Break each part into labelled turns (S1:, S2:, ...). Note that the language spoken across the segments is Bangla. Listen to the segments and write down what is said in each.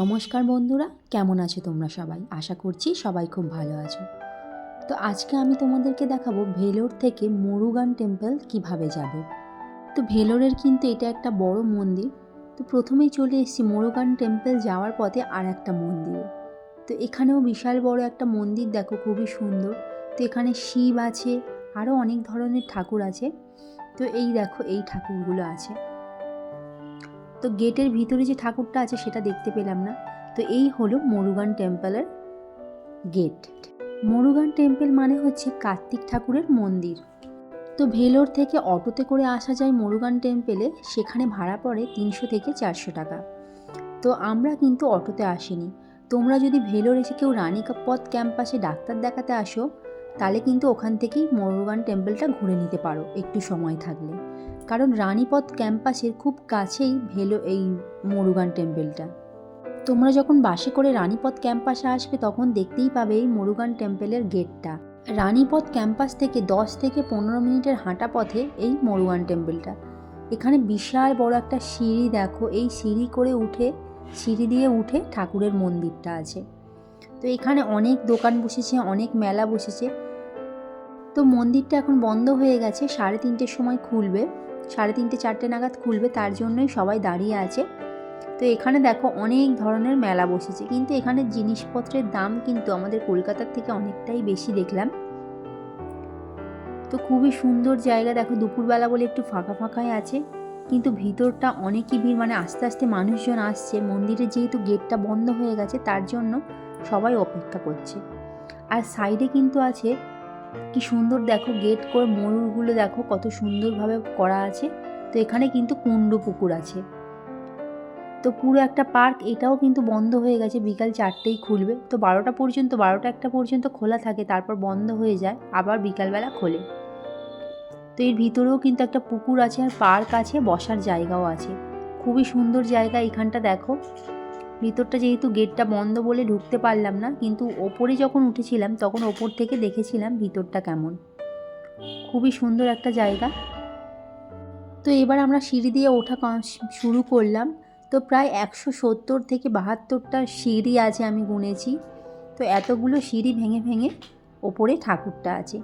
S1: নমস্কার বন্ধুরা, কেমন আছো তোমরা সবাই? আশা করছি সবাই খুব ভালো আছো। তো আজকে আমি তোমাদেরকে দেখাবো ভেলোর থেকে মুরুগান টেম্পল কীভাবে যাবে। তো ভেলোরের কিন্তু এটা একটা বড় মন্দির। তো প্রথমেই চলে এসেছি মুরুগান টেম্পল যাওয়ার পথে আর একটা মন্দিরে। তো এখানেও বিশাল বড় একটা মন্দির দেখো, খুবই সুন্দর। তো এখানে শিব আছে, আরও অনেক ধরনের ঠাকুর আছে। তো এই দেখো, এই ঠাকুরগুলো আছে। তো গেটের ভিতরে যে ঠাকুরটা আছে সেটা দেখতে পেলাম না। তো এই হলো মরুগান টেম্পলের গেট। মরুগান টেম্পল মানে হচ্ছে কার্তিক ঠাকুরের মন্দির। তো ভেলোর থেকে অটোতে করে আসা যায় মরুগান টেম্পলে, সেখানে ভাড়া পড়ে তিনশো থেকে চারশো টাকা। তো আমরা কিন্তু অটোতে আসিনি। তোমরা যদি ভেলোর এসে কেউ রানীকাপথ ক্যাম্পাসে ডাক্তার দেখাতে আসো, তাহলে কিন্তু ওখান থেকেই মরুগান টেম্পলটা ঘুরে নিতে পারো, একটু সময় থাকলে। কারণ রানীপথ ক্যাম্পাসের খুব কাছেই ভেলো এই মুরুগান টেম্পেলটা। তোমরা যখন বাসে করে রানীপথ ক্যাম্পাসে আসবে, তখন দেখতেই পাবে এই মুরুগান টেম্পেলের গেটটা। রানীপথ ক্যাম্পাস থেকে দশ থেকে পনেরো মিনিটের হাঁটা পথে এই মুরুগান টেম্পেলটা। এখানে বিশাল বড় একটা সিঁড়ি দেখো, এই সিঁড়ি করে উঠে, সিঁড়ি দিয়ে উঠে ঠাকুরের মন্দিরটা আছে। তো এখানে অনেক দোকান বসেছে, অনেক মেলা বসেছে। তো মন্দিরটা এখন বন্ধ হয়ে গেছে, সাড়ে তিনটের সময় খুলবে। সাড়ে তিনটে, চারটে নাগাদ খুলবে, তার জন্যই সবাই দাঁড়িয়ে আছে। তো এখানে দেখো অনেক ধরনের মেলা বসেছে। কিন্তু এখানে জিনিসপত্রের দাম কিন্তু আমাদের কলকাতার থেকে অনেকটাই বেশি দেখলাম। তো খুবই সুন্দর জায়গা। দেখো দুপুরবেলা বলে একটু ফাঁকা ফাঁকাই আছে। কিন্তু ভিতরটা অনেকই ভিড় মানে আস্তে আস্তে মানুষজন আসছে। মন্দিরের যেহেতু গেটটা বন্ধ হয়ে গেছে, তার জন্য সবাই অপেক্ষা করছে। আর সাইডে কিন্তু আছে কি সুন্দর দেখো গেট করে ময়ূরগুলো দেখো কত সুন্দরভাবে করা আছে। তো এখানে কিন্তু কুণ্ড পুকুর আছে। তো পুরো একটা পার্ক এটাও কিন্তু বন্ধ হয়ে গেছে, বিকাল চারটেই খুলবে। তো বারোটা পর্যন্ত, বারোটা একটা পর্যন্ত খোলা থাকে, তারপর বন্ধ হয়ে যায়, আবার বিকালবেলা খোলে। তো এর ভিতরেও কিন্তু একটা পুকুর আছে আর পার্ক আছে, বসার জায়গাও আছে। খুবই সুন্দর জায়গা এখানটা দেখো। ভিতরটা যেহেতু গেটটা বন্ধ বলে ঢুকতে পারলাম না, কিন্তু ওপরে যখন উঠেছিলাম তখন ওপর থেকে দেখেছিলাম ভিতরটা কেমন। খুবই সুন্দর একটা জায়গা। তো এবার আমরা সিঁড়ি দিয়ে ওঠা শুরু করলাম। তো প্রায় একশো সত্তর থেকে বাহাত্তরটা সিঁড়ি আছে আমি গুনেছি। তো এতগুলো সিঁড়ি ভেঙে ভেঙে ওপরে ঠাকুরটা আছে।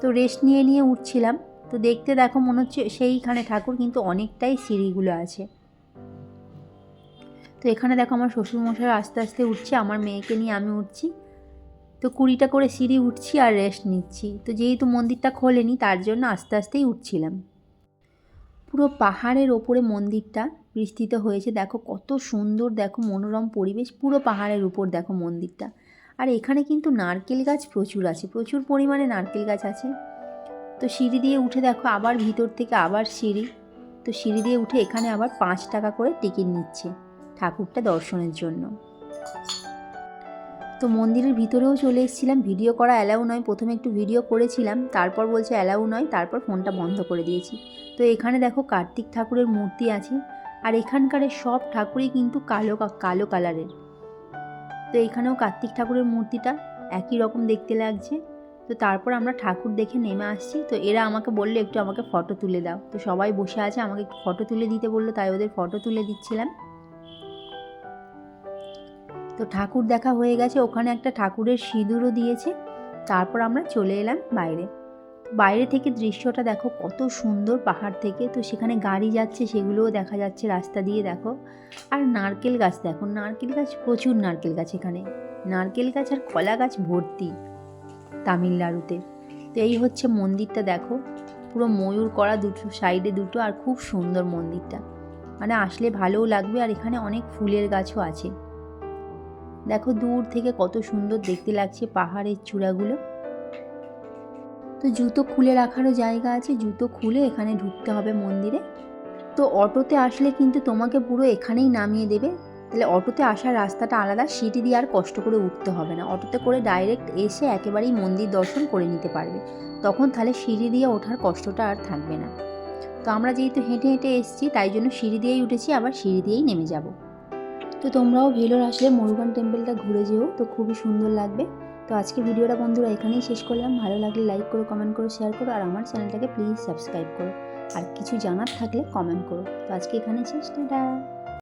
S1: তো রেস্ট নিয়ে নিয়ে উঠছিলাম। তো দেখতে দেখো মনে হচ্ছে সেইখানে ঠাকুর, কিন্তু অনেকটাই সিঁড়িগুলো আছে। তো এখানে দেখো আমার শ্বশুরমশাই আস্তে আস্তে উঠছে, আমার মেয়েকে নিয়ে আমি উঠছি। তো কুড়িটা করে সিঁড়ি উঠছি আর রেস্ট নিচ্ছি। তো যেহেতু মন্দিরটা খোলেনি, তার জন্য আস্তে আস্তেই উঠছিলাম। পুরো পাহাড়ের ওপরে মন্দিরটা বিস্তৃত হয়েছে। দেখো কত সুন্দর, দেখো মনোরম পরিবেশ, পুরো পাহাড়ের উপর দেখো মন্দিরটা। আর এখানে কিন্তু নারকেল গাছ প্রচুর আছে, প্রচুর পরিমাণে নারকেল গাছ আছে। তো সিঁড়ি দিয়ে উঠে দেখো আবার ভিতর থেকে আবার সিঁড়ি। তো সিঁড়ি দিয়ে উঠে এখানে আবার পাঁচ টাকা করে টিকিট নিচ্ছে। ঠাকুরটা দর্শনের জন্য। তো মন্দিরের ভিতরেও চলে এসেছিলাম। ভিডিও করা অ্যালাউ নয়। প্রথমে একটু ভিডিও করেছিলাম। তারপর বলছে অ্যালাউ নয়। তারপর ফোনটা বন্ধ করে দিয়েছি। তো এখানে দেখো কার্তিক ঠাকুরের মূর্তি আছে। আর এখানকার সব ঠাকুরই কিন্তু কালো কালো কালারের তো এখানেও কার্তিক ঠাকুরের মূর্তিটা একই রকম দেখতে লাগছে। তো তারপর আমরা ঠাকুর দেখে নেমে আসছি। তো এরা আমাকে বলল, একটু আমাকে ফটো তুলে দাও। তো সবাই বসে আছে। আমাকে ফটো তুলে দিতে বলল, তাই ওদের ফটো তুলে দিচ্ছিলাম। তো ঠাকুর দেখা হয়ে গেছে, ওখানে একটা ঠাকুরের সিঁদুরও দিয়েছে। তারপর আমরা চলে এলাম বাইরে। বাইরে থেকে দৃশ্যটা দেখো, কত সুন্দর পাহাড় থেকে। তো সেখানে গাড়ি যাচ্ছে, সেগুলোও দেখা যাচ্ছে রাস্তা দিয়ে, দেখো। আর নারকেল গাছ, দেখো, নারকেল গাছ, প্রচুর নারকেল গাছ এখানে। নারকেল গাছ আর কলা গাছ ভর্তি তামিলনাড়ুতে। তো এই হচ্ছে মন্দিরটা, দেখো। পুরো ময়ূর করা দুটো, সাইডে দুটো, আর খুব সুন্দর মন্দিরটা। মানে আসলে ভালোও লাগবে, আর এখানে অনেক ফুলের গাছও আছে। দেখো দূর থেকে কত সুন্দর দেখতে লাগছে পাহাড়ের চূড়াগুলো। তো জুতো খুলে রাখারও জায়গা আছে, জুতো খুলে এখানে ঢুকতে হবে মন্দিরে। তো অটোতে আসলে কিন্তু তোমাকে পুরো এখানেই নামিয়ে দেবে। তাহলে অটোতে আসার রাস্তাটা আলাদা সিটি দিয়ে আর কষ্ট করে উঠতে হবে না। অটোতে করে ডাইরেক্ট এসে একেবারেই মন্দির দর্শন করে নিতে পারবে। তখন তাহলে সিঁড়ি দিয়ে ওঠার কষ্টটা আর থাকবে না। তো আমরা যেহেতু হেঁটে হেঁটে এসেছি, তাই জন্য সিঁড়ি দিয়েই উঠেছি, আবার সিঁড়ি দিয়েই নেমে যাব। তো তোমরাও ভেলোর আসলে মরুগান টেম্পলটা ঘুরে যেও, তো খুবই সুন্দর লাগবে। তো আজকে ভিডিওটা বন্ধুরা এখানেই শেষ করলাম। ভালো লাগলে লাইক করো কমেন্ট করো শেয়ার করো, আর আমার চ্যানেলটাকে প্লিজ সাবস্ক্রাইব করো। আর কিছু জানার থাকলে কমেন্ট করো। তো আজকে এখানেই শেষ, টাটা!